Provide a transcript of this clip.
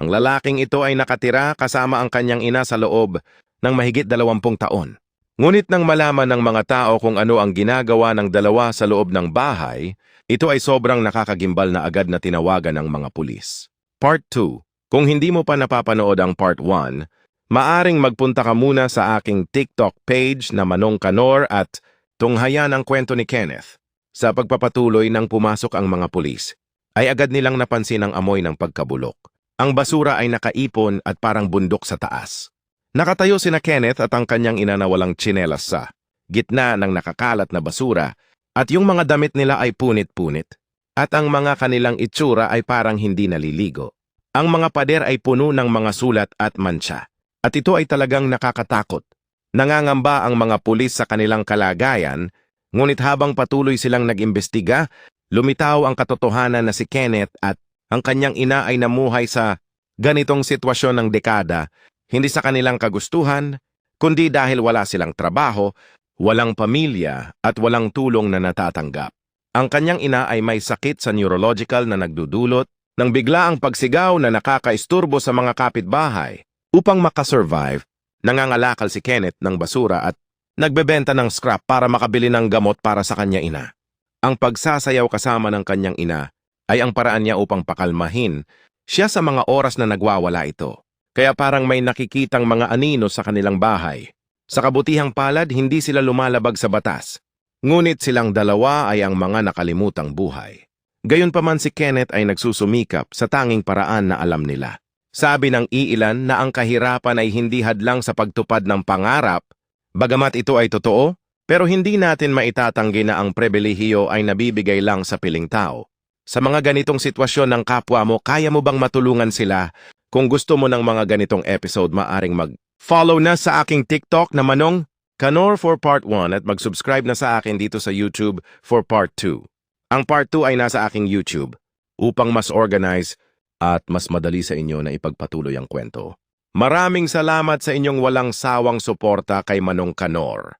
Ang lalaking ito ay nakatira kasama ang kanyang ina sa loob ng mahigit dalawampung taon. Ngunit nang malaman ng mga tao kung ano ang ginagawa ng dalawa sa loob ng bahay, ito ay sobrang nakakagimbal na agad na tinawagan ng mga pulis. Part 2. Kung hindi mo pa napapanood ang Part 1, maaring magpunta ka muna sa aking TikTok page na Manong Kanor at tunghayan ang kwento ni Kenneth. Sa pagpapatuloy ng pumasok ang mga pulis, ay agad nilang napansin ang amoy ng pagkabulok. Ang basura ay nakaipon at parang bundok sa taas. Nakatayo sina Kenneth at ang kanyang ina na walang tsinelas sa gitna ng nakakalat na basura at yung mga damit nila ay punit-punit at ang mga kanilang itsura ay parang hindi naliligo. Ang mga pader ay puno ng mga sulat at mancha at ito ay talagang nakakatakot. Nangangamba ang mga pulis sa kanilang kalagayan ngunit habang patuloy silang nag-imbestiga, lumitaw ang katotohanan na si Kenneth at ang kanyang ina ay namuhay sa ganitong sitwasyon ng dekada hindi sa kanilang kagustuhan, kundi dahil wala silang trabaho, walang pamilya at walang tulong na natatanggap. Ang kanyang ina ay may sakit sa neurological na nagdudulot ng bigla ang pagsigaw na nakakaisturbo sa mga kapitbahay. Upang makasurvive, nangangalakal si Kenneth ng basura at nagbebenta ng scrap para makabili ng gamot para sa kanya ina. Ang pagsasayaw kasama ng kanyang ina ay ang paraan niya upang pakalmahin siya sa mga oras na nagwawala ito. Kaya parang may nakikitang mga anino sa kanilang bahay. Sa kabutihang palad, hindi sila lumalabag sa batas. Ngunit silang dalawa ay ang mga nakalimutang buhay. Gayunpaman si Kenneth ay nagsusumikap sa tanging paraan na alam nila. Sabi ng iilan na ang kahirapan ay hindi hadlang sa pagtupad ng pangarap, bagamat ito ay totoo, pero hindi natin maitatanggi na ang prebelihiyo ay nabibigay lang sa piling tao. Sa mga ganitong sitwasyon ng kapwa mo, kaya mo bang matulungan sila kung gusto mo ng mga ganitong episode, maaring mag-follow na sa aking TikTok na Manong Kanor for Part 1 at mag-subscribe na sa akin dito sa YouTube for Part 2. Ang Part 2 ay nasa aking YouTube upang mas organize at mas madali sa inyo na ipagpatuloy ang kwento. Maraming salamat sa inyong walang sawang suporta kay Manong Kanor.